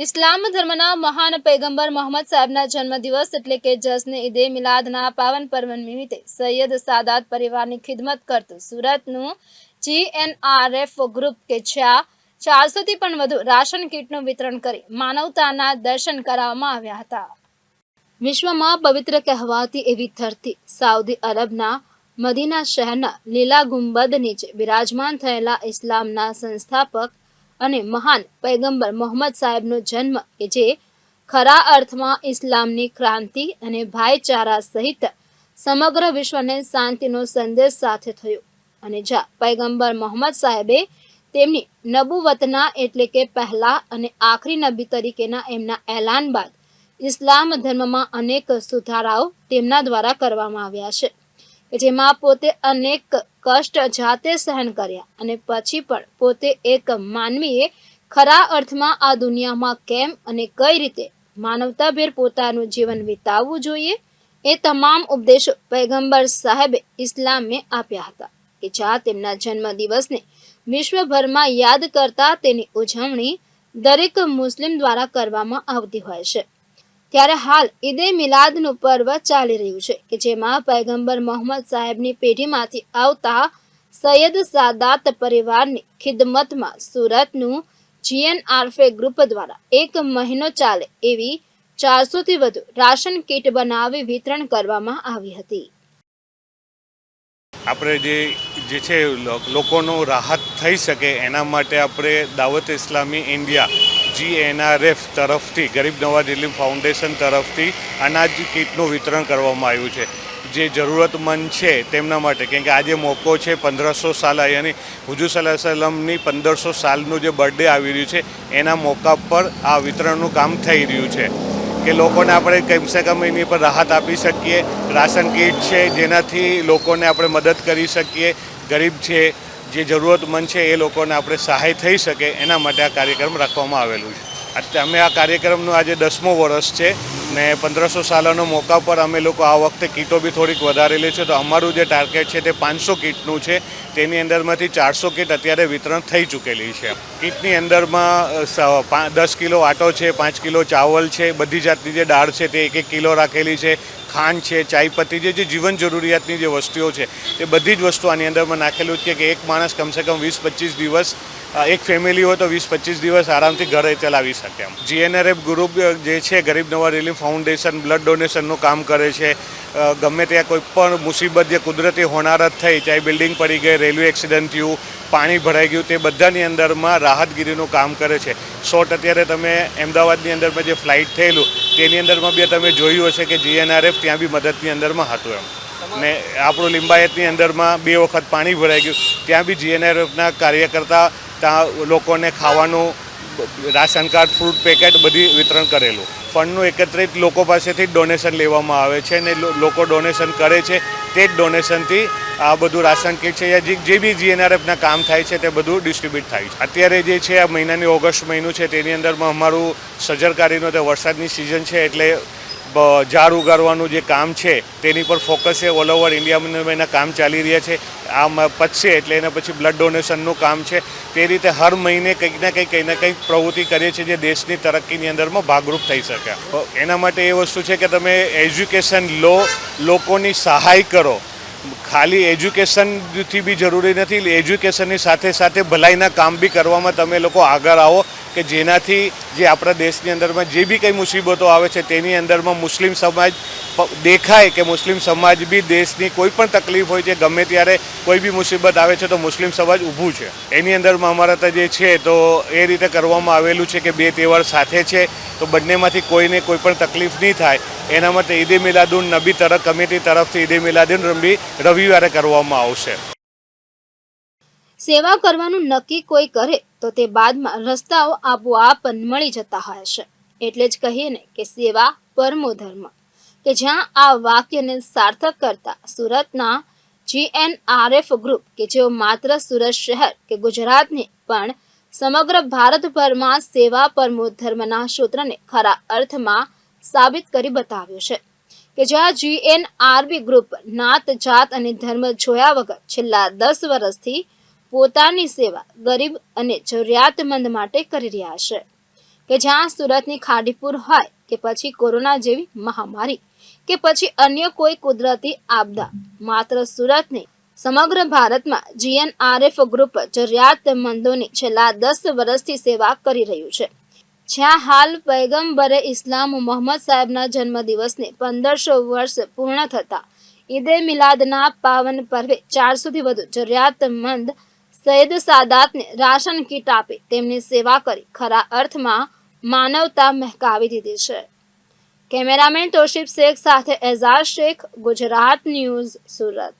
ઇસ્લામ ધર્મના મહાન પૈગંબર મોહમ્મદ સાહેબના જન્મદિવસ એટલે કે જશ્ન ઈદે મિલાદના પાવન પર્વ નિમિત્તે સૈયદ સાદાત પરિવારની ખિદમત કરતું સુરતનું જીએનઆરએફ ગ્રુપ કે જ્યાં ચારસોથી પણ વધુ રાશન કીટનું વિતરણ કરી માનવતાના દર્શન કરાવવામાં આવ્યા હતા. વિશ્વમાં પવિત્ર કહેવાતી એવી ધરતી સાઉદી અરબના મદીના શહેરના લીલા ગુંબદ નીચે બિરાજમાન થયેલા ઇસ્લામના સંસ્થાપક અને મહાન પૈગંબર મોહમ્મદ સાહેબનો જન્મ કે જે ખરા અર્થમાં ઇસ્લામની ક્રાંતિ અને ભાઈચારા સહિત સમગ્ર વિશ્વને શાંતિનો સંદેશ સાથે થયો. અને જ્યાં પૈગંબર મોહમ્મદ સાહેબે તેમની નબુવતના એટલે કે પહેલા અને આખરી નબી તરીકેના એમના એલાન બાદ ઇસ્લામ ધર્મમાં અનેક સુધારાઓ તેમના દ્વારા કરવામાં આવ્યા છે જેમાં પોતે અનેક કષ્ટ જાતે સહન કર્યા અને પછી પણ પોતે એક માનવીએ ખરા અર્થમાં આ દુનિયામાં કેમ અને કઈ રીતે માનવતાભેર પોતાનું જીવન વિતાવવું જોઈએ એ તમામ ઉપદેશો પૈગંબર સાહેબે ઇસ્લામે આપ્યા હતા કે જ્યાં તેમના જન્મદિવસને વિશ્વભરમાં યાદ કરતા તેની ઉજવણી દરેક મુસ્લિમ દ્વારા કરવામાં આવતી હોય છે. ત્યારે હાલ ઈદે મિલાદનું પર્વ ચાલી રહ્યું છે કે જેમાં પૈગંબર મોહમ્મદ સાહેબની પેઢીમાંથી આવતા સૈયદ સાદાત પરિવારની ખિદમતમાં સુરતનું જીએનઆરફે ગ્રુપ દ્વારા એક મહિનો ચાલે એવી ચારસોથી વધુ રાશન કીટ બનાવી વિતરણ કરવામાં આવી હતી. આપણે જે જે છે લોકોનો રાહત થઈ શકે એના માટે આપણે દાવત ઇસ્લામી ઇન્ડિયા જીએનઆરએફ તરફથી, ગરીબ નવાજ દિલ્હી ફાઉન્ડેશન તરફથી અનાજ કીટનું વિતરણ કરવામાં આવ્યું છે. જે જરૂરતમંદ છે તેમના માટે, કેમ કે આજે મોકો છે પંદરસો સાલ, યાની હુજુ સલમની પંદરસો સાલનું જે બર્થડે આવી રહ્યું છે, એના મોકા પર આ વિતરણનું કામ થઈ રહ્યું છે. કે લોકોને આપણે કમસે કમ એની પર રાહત આપી શકીએ. રાશન કીટ છે, જેનાથી લોકોને આપણે મદદ કરી શકીએ. ગરીબ છે જે જરૂરતમંદ છે એ લોકોને આપણે સહાય થઈ શકે એના માટે આ કાર્યક્રમ રાખવામાં આવેલું છે. અમે આ કાર્યક્રમનું આજે દસમો વર્ષ છે ને પંદરસો સાલોનો મોકા પર અમે લોકો આ વખતે કીટો બી થોડીક વધારેલી છે તો અમારું જે ટાર્ગેટ છે તે પાંચસો કીટનું છે. તેની અંદરમાંથી ચારસો કીટ અત્યારે વિતરણ થઈ ચૂકેલી છે. કીટની અંદરમાં દસ કિલો આટો છે, પાંચ કિલો ચાવલ છે, બધી જાતની જે દાળ છે તે એક એક કિલો રાખેલી છે. ખાંડ છે ચાયપત્તી જે જે જીવન જરૂરિયાતની જે વસ્તુઓ છે તે બધી જ વસ્તુ આની અંદરમાં નાખેલું છે કે એક માણસ કમસે કમ વીસ પચીસ દિવસ એક ફેમિલી હોય તો વીસ પચીસ દિવસ આરામથી ઘરે ચલાવી શકે એમ. જીએનઆરએફ ગ્રુપ જે છે, ગરીબ નવા રિલીફ ફાઉન્ડેશન બ્લડ ડોનેશનનું કામ કરે છે ગમે ત્યાં કોઈ પણ મુસીબત જે કુદરતી હોનારત થઈ, ચાહે બિલ્ડિંગ પડી ગઈ, રેલવે એક્સિડન્ટ થયું, પાણી ભરાઈ ગયું, તે બધાની અંદરમાં રાહતગીરીનું કામ કરે છે. શોર્ટ અત્યારે તમે અમદાવાદની અંદરમાં જે ફ્લાઇટ થયેલું, તેની અંદરમાં બી તમે જોયું હશે કે જીએનઆરએફ ત્યાં બી મદદની અંદરમાં હતું એમ. ને આપણું લિંબાયતની અંદરમાં બે વખત પાણી ભરાઈ ગયું, ત્યાં બી જીએનઆરએફના કાર્યકર્તા ત્યાં લોકોને ખાવાનું રાશન કાર્ડ, ફ્રૂટ પેકેટ બધી વિતરણ કરેલું. ફંડનું એકત્રિત લોકો પાસેથી ડોનેશન લેવામાં આવે છે ને લોકો ડોનેશન કરે છે તે જ ડોનેશનથી આ બધું રાશન કીટ છે જે બી જીએનઆરએફના કામ થાય છે તે બધું ડિસ્ટ્રીબ્યુટ થાય છે. અત્યારે જે છે આ મહિનાની ઓગસ્ટ મહિનું છે તેની અંદરમાં અમારું સજરકારીનો તે વરસાદની સિઝન છે એટલે ઝાડ ઉગાડવાનું જે કામ છે, તેની પર ફોકસ છે. ઓલ ઓવર ઇન્ડિયામાં એના કામ ચાલી રહ્યા છે. આમ પચશે એટલે એના પછી બ્લડ ડોનેશનનું કામ છે. તે રીતે હર મહિને કંઈક ને કંઈક કંઈ ને કંઈક પ્રવૃત્તિ કરીએ છીએ જે દેશની તરક્કીની અંદરમાં ભાગરૂપ થઈ શકે. એના માટે એ વસ્તુ છે કે તમે એજ્યુકેશન લો, લોકોની સહાય કરો. ખાલી એજ્યુકેશનથી બી જરૂરી નથી એજ્યુકેશનની સાથે સાથે ભલાઈના કામ બી કરવામાં તમે લોકો આગળ આવો. કે જેનાથી જે આપણા દેશની અંદરમાં જે બી કંઈ મુસીબતો આવે છે, તેની અંદરમાં મુસ્લિમ સમાજ દેખાય કે મુસ્લિમ સમાજ બી દેશની કોઈ પણ તકલીફ હોય છે, ગમે ત્યારે કોઈ બી મુસીબત આવે છે, તો મુસ્લિમ સમાજ ઊભું છે. એની અંદરમાં અમારા ત્યાં જે છે, તો એ રીતે કરવામાં આવેલું છે કે બે તહેવાર સાથે છે, તો બંનેમાંથી કોઈને કોઈ પણ તકલીફ નહીં થાય. એના માટે ઈદે મિલાદુન નબી તરફ કમિટી તરફથી ઈદે મિલાદુન રમી, રવિવારે કરવામાં આવશે. સેવા કરવાનું નક્કી કોઈ કરે? તો તે બાદમાં રસ્તાઓ આપોઆપ મળી જતા હોય છે. એટલે જ કહીએ કે સેવા પરમો ધર્મ. કે જ્યાં આ વાક્યને સાર્થક કરતા સુરતના જીએનઆરએફ ગ્રુપ, કે જેઓ માત્ર સુરત શહેર કે ગુજરાતને પણ સમગ્ર ભારતભરમાં સેવા પરમો ધર્મના સૂત્રને ખરા અર્થમાં સાબિત કરી બતાવ્યું છે. કે જ્યાં જીએનઆરબી ગ્રુપ નાત જાત અને ધર્મ જોયા વગર છેલ્લા દસ વર્ષથી પોતાની સેવા ગરીબ અને જરૂરિયાતમંદ માટે કરી રહ્યા છે. કે જ્યાં સુરતની ખાડીપુર હોય કે પછી કોરોના જેવી મહામારી કે પછી અન્ય કોઈ કુદરતી આપદા, માત્ર સુરત નહીં સમગ્ર ભારતમાં જીએનઆરએફ ગ્રુપ જરૂરિયાતમંદોની છેલ્લા દસ વર્ષથી સેવા કરી રહ્યું છે. જ્યાં હાલ પૈગમ્બરે ઇસ્લામ મોહમ્મદ સાહેબના જન્મદિવસને પંદરસો વર્ષ પૂર્ણ થતા ઈદે મિલાદના પાવન પર્વે ચારસોથી વધુ જરૂરિયાતમંદ સૈયદ સાદાતને રાશન કીટ આપી તેમની સેવા કરી ખરા અર્થમાં માનવતા મહેકાવી દીધી છે. કેમેરામેન તોશિફ શેખ સાથે એઝાઝ શેખ, ગુજરાત ન્યૂઝ સુરત.